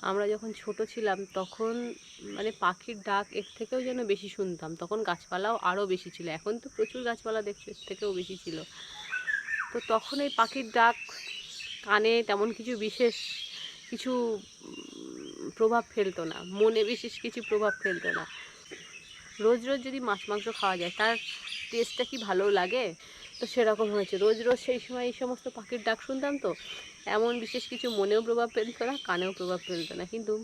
আমরা যখন ছোট ছিলাম, তখন মানে পাখির ডাক এর থেকেও যেন বেশি শুনতাম। তখন গাছপালাও আরও বেশি ছিল। এখন তো প্রচুর গাছপালা দেখছি এর থেকেও বেশি ছিল। তো তখন এই পাখির ডাক, কানে তেমন কিছু বিশেষ কিছু প্রভাব ফেলতো না। মনে বিশেষ কিছু প্রভাব ফেলতো না। রোজ রোজ যদি মাছ, মাংস খাওয়া যায়, তার টেস্টটা কি ভালো লাগে? তো সেরকম হয়েছে। রোজ রোজ সেই সময় এই সমস্ত পাখির ডাক শুনতাম তো, এমন বিশেষ কিছু মনেও প্রভাব ফেলতো না, কানেও প্রভাব ফেলতো না। কিন্তু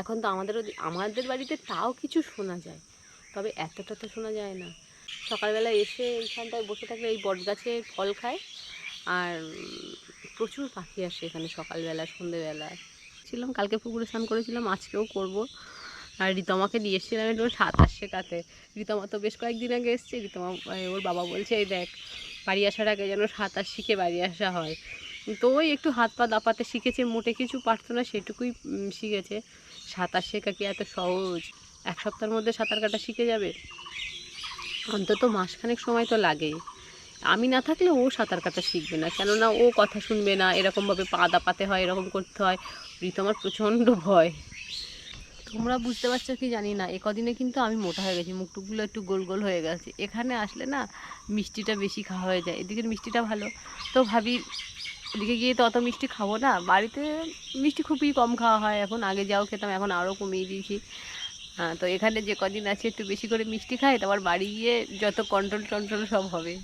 এখন তো আমাদেরও আমাদের বাড়িতে তাও কিছু শোনা যায়। তবে এতটা তো শোনা যায় না। সকালবেলা এসে এইখানটায় বসে থাকলে এই বট গাছে ফল খায়, আর প্রচুর পাখি আসে এখানে সকালবেলা, সন্ধেবেলা। ছিলাম, কালকে পুকুরে স্নান করেছিলাম, আজকেও করব। আর রিতমাকে দিয়ে এসেছিলাম একটু সাঁতার শেখাতে রিতমা তো বেশ কয়েকদিন আগে এসছে, রিতমা ওর বাবা বলছে, এই দেখ, বাড়ি আসার আগে যেন সাঁতার শিখে বাড়ি আসা হয়। তো ওই একটু হাত পা দাপাতে শিখেছে, মোটে কিছু পারতো না, সেটুকুই শিখেছে। সাঁতার শেখা কি এত সহজ? এক সপ্তাহের মধ্যে সাঁতার কাটা শিখে যাবে? অন্তত মাসখানেক সময় তো লাগেই আমি না থাকলে ও সাঁতার কাটা শিখবে না, কেননা ও কথা শুনবে না, এরকমভাবে পা দাপাতে হয়, এরকম করতে হয়। ঋতমার প্রচণ্ড ভয়। তোমরা বুঝতে পারছ কি জানি না, এ কদিনে কিন্তু আমি মোটা হয়ে গেছি, মুখটুকগুলো একটু গোল গোল হয়ে গেছে। এখানে আসলে না মিষ্টিটা বেশি খাওয়া হয়ে যায়, এদিকের মিষ্টিটা ভালো। তো ভাবি, এদিকে গিয়ে তো অত মিষ্টি খাব না, বাড়িতে মিষ্টি খুবই কম খাওয়া হয়, এখন আগে যাও খেতাম, এখন আরও কমিয়ে দিয়েছি। হ্যাঁ তো এখানে যে কদিন আছে, একটু বেশি করে মিষ্টি খাই, তারপর বাড়ি গিয়ে যত কন্ট্রোল টন্ট্রোল সব হবে।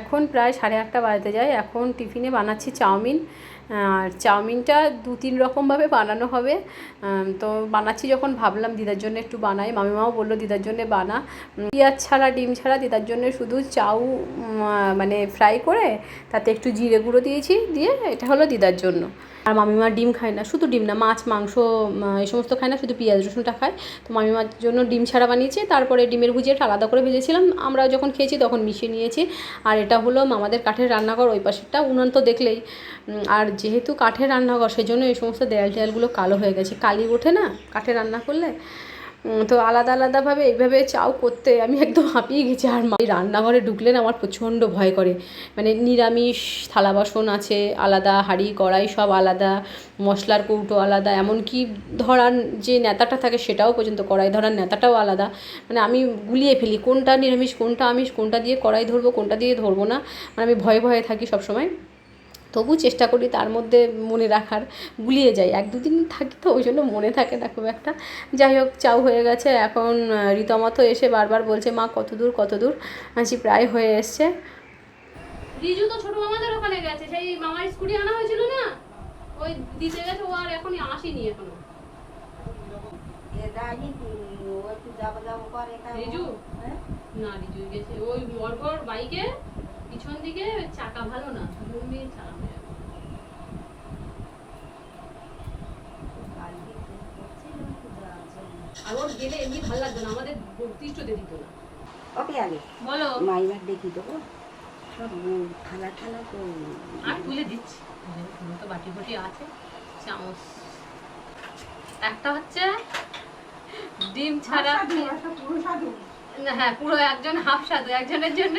এখন প্রায় সাড়ে আটটা বাজতে যায়, এখন টিফিনে বানাচ্ছি চাউমিন। আর চাউমিনটা দু তিন রকমভাবে বানানো হবে। তো বানাচ্ছি যখন ভাবলাম দিদার জন্য একটু বানাই। মামিমাও বলল দিদার জন্য বানা। পেঁয়াজ ছাড়া, ডিম ছাড়া দিদার জন্য শুধু চাউ মানে ফ্রাই করে তাতে একটু জিরে গুঁড়ো দিয়েছি, দিয়ে এটা হলো দিদার জন্য। আর মামিমা ডিম খায় না, শুধু ডিম না, মাছ, মাংস এই সমস্ত খায় না, শুধু পেঁয়াজ, রসুনটা খায়। তো মামিমার জন্য ডিম ছাড়া বানিয়েছি, তারপরে ডিমের ভুজিয়াটা আলাদা করে ভেজেছিলাম। আমরা যখন খেয়েছি তখন মিশিয়ে নিয়েছি। আর এটা হলো মামাদের কাঠের রান্নাঘর, ওই পাশেরটা। উনান তো দেখলেই। আর যেহেতু কাঠের রান্নাঘর সেজন্য এই সমস্ত দেয়াল টেয়ালগুলো কালো হয়ে গেছে। কালি ওঠে না, কাঠে রান্না করলে? তো আলাদা আলাদাভাবে এইভাবে চাও করতে আমি একদম হাঁপিয়ে গেছি। আর মা- রান্নাঘরে ঢুকলে না আমার প্রচণ্ড ভয় করে। মানে নিরামিষ, থালা বাসন আছে, আলাদা, হাঁড়ি, কড়াই সব আলাদা, মশলার কৌটো আলাদা, এমনকি ধরার যে নেতাটা থাকে সেটাও পর্যন্ত, কড়াই ধরার নেতাটাও আলাদা। মানে আমি গুলিয়ে ফেলি, কোনটা নিরামিষ, কোনটা আমিষ, কোনটা দিয়ে কড়াই ধরবো, কোনটা দিয়ে ধরবো না। মানে আমি ভয়ে ভয়ে থাকি সবসময়। তবু চেষ্টা করি তার মধ্যে মনে রাখার গুলিয়ে যাই। এক দুদিন থাকি তো ওই জন্য মনে থাকে না খুব একটা। যাই হোক চাউ হয়ে গেছে। এখন আহ, ঋতমা তো এসে বারবার বলছে মা কত দূর কত দূর? আছি প্রায় হয়ে এসছে। রিজু তো ছোট মামাদের ওখানে গেছে। সেই মামার স্কুটি আনা হয়েছিল না? ওই দিতে গেছে ও আর এখনই আসেনি এখনও। রিজু? না রিজু গেছে। ওই মরঘর বাইকে পিছন দিকে চাকা ভালো না চালানো যাবে। আর ওর গেলে এমনি ভালো লাগতো না আমাদের তিষ্টতে দিত না। ওকে আগে। বলো। মাইবার দেখি দেবো? সব উম, থালা থালা তো আর তুলে দিচ্ছি। তো বাটি ফাটি আছে চামচ। একটা হচ্ছে ডিম ছাড়া না, হ্যাঁ পুরো একজন হাফ সাধু একজনের জন্য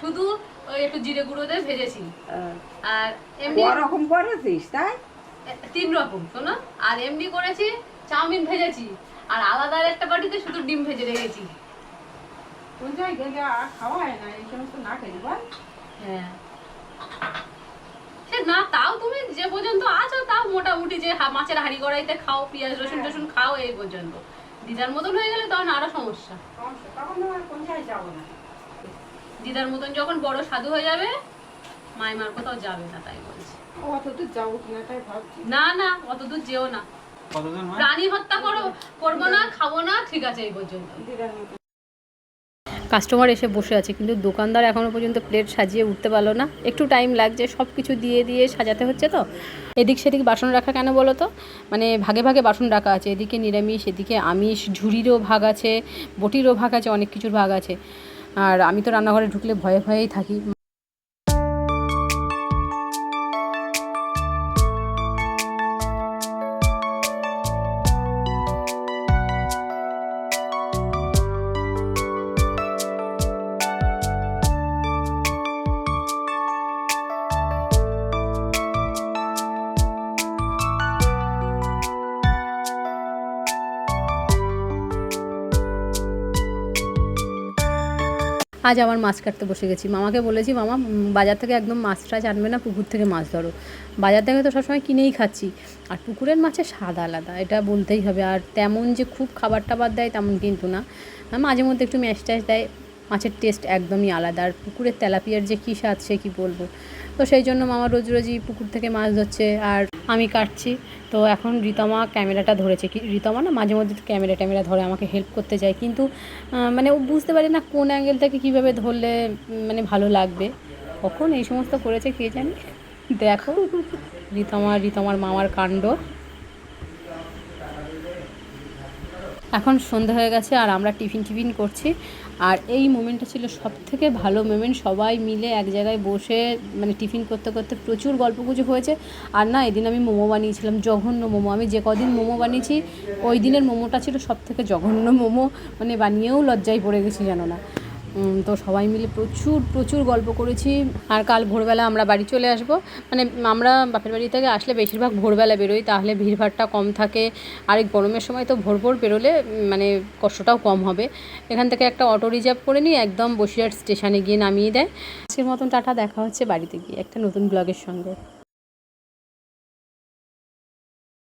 শুধু ওই একটু জিরে গুঁড়ো দিয়ে ভেজেছি। আর এমনি ওরকম করেছিস তাই? তিন রকম শোনো। আর এমনি করেছি চাউমিন ভেজেছি। আর আলাদা একটা বাটিতে শুধু ডিম ভেজে রেখেছি। কোন জায়গায় গিয়ে আর খাওয়া হয় না এই সমস্ত না খেলে বল। হ্যাঁ। না তাও তুমি যে পর্যন্ত আছো তাও মোটামুটি যে হা- মাছের হাঁড়ি কড়াইতে খাও পেঁয়াজ রসুন টসুন খাও এই পর্যন্ত। দিদার মতন হয়ে গেলে তখন আরও সমস্যা। সমস্যা তখন কোন জায়গায় যাব না। দিদার মতন যখন বড় সাধু হয়ে যাবে মাইমার কোথাও যাবে না তাই বলছে। অত দূর যাব কিনা তাই ভাবছি। না না অত দূর যেও না। কতজন প্রাণী হত্যা করো করব না খাব না ঠিক আছে এই পর্যন্ত। কাস্টমার এসে বসে আছে কিন্তু দোকানদার এখনও পর্যন্ত প্লেট সাজিয়ে উঠতে পারল না। একটু টাইম লাগছে সব কিছু দিয়ে দিয়ে সাজাতে হচ্ছে তো। এদিক সেদিক বাসন রাখা কেন বলো তো? মানে ভাগে ভাগে বাসন রাখা আছে এদিকে নিরামিষ এদিকে আমিষ ঝুড়িরও ভাগ আছে বটিরও ভাগ আছে অনেক কিছুর ভাগ আছে। আর আমি তো রান্নাঘরে ঢুকলে ভয়ে ভয়েই থাকি। আজ আবার মাছ কাটতে বসে গেছি। মামাকে বলেছি, মামা বাজার থেকে একদম মাছ টাছ আনবে না? পুকুর থেকে মাছ ধরো। বাজার থেকে তো সবসময় কিনেই খাচ্ছি। আর পুকুরের মাছের স্বাদ আলাদা, এটা বলতেই হবে। আর তেমন যে খুব খাবার টাবার দেয় তেমন কিন্তু না। মাঝে মধ্যে একটু ম্যাশ ট্যাশ দেয়। মাছের টেস্ট একদমই আলাদা। আর পুকুরের তেলাপিয়ার যে কী স্বাদ, সে কী বলব? তো সেই জন্য মামা রোজ রোজই পুকুর থেকে মাছ ধরছে। আর আমি কাটছি। তো এখন রিতমা ক্যামেরাটা ধরেছে। কি, রিতমা না মাঝে মধ্যে ক্যামেরা ট্যামেরা ধরে, আমাকে হেল্প করতে যায়। কিন্তু মানে ও বুঝতে পারে না কোন অ্যাঙ্গেল থেকে কীভাবে ধরলে মানে ভালো লাগবে। কখন এই সমস্ত করেছে কে জানে? দেখো, রিতমা, রিতমার মামার কাণ্ড। এখন সন্ধে হয়ে গেছে আর আমরা টিফিন টিফিন করছি। আর এই মোমেন্টটা ছিল সব থেকে ভালো মোমেন্ট সবাই মিলে এক জায়গায় বসে মানে টিফিন করতে করতে প্রচুর গল্প গুজব হয়েছে। আর না, এদিন আমি মোমো বানিয়েছিলাম, জঘন্য মোমো। আমি যে কদিন মোমো বানিয়েছি, ওই দিনের মোমোটা ছিল সব থেকে জঘন্য মোমো। মানে বানিয়েও লজ্জায় পড়ে গেছি, জানো না। তো সবাই মিলে প্রচুর প্রচুর গল্প করেছি। আর কাল ভোরবেলা আমরা বাড়ি চলে আসব। মানে আমরা বাপের বাড়ি থেকে আসলে বেশিরভাগ ভোরবেলা বেরোই, তাহলে ভিড়ভাড়টা কম থাকে। আর এই গরমের সময় তো ভোর ভোর বেরোলে মানে কষ্টটাও কম হবে। এখান থেকে একটা অটো রিজার্ভ করে নিই একদম বসিরহাট স্টেশনে গিয়ে নামিয়ে দেয়। আজকের মতন টাটা, দেখা হচ্ছে বাড়িতে গিয়ে একটা নতুন ব্লগের সঙ্গে।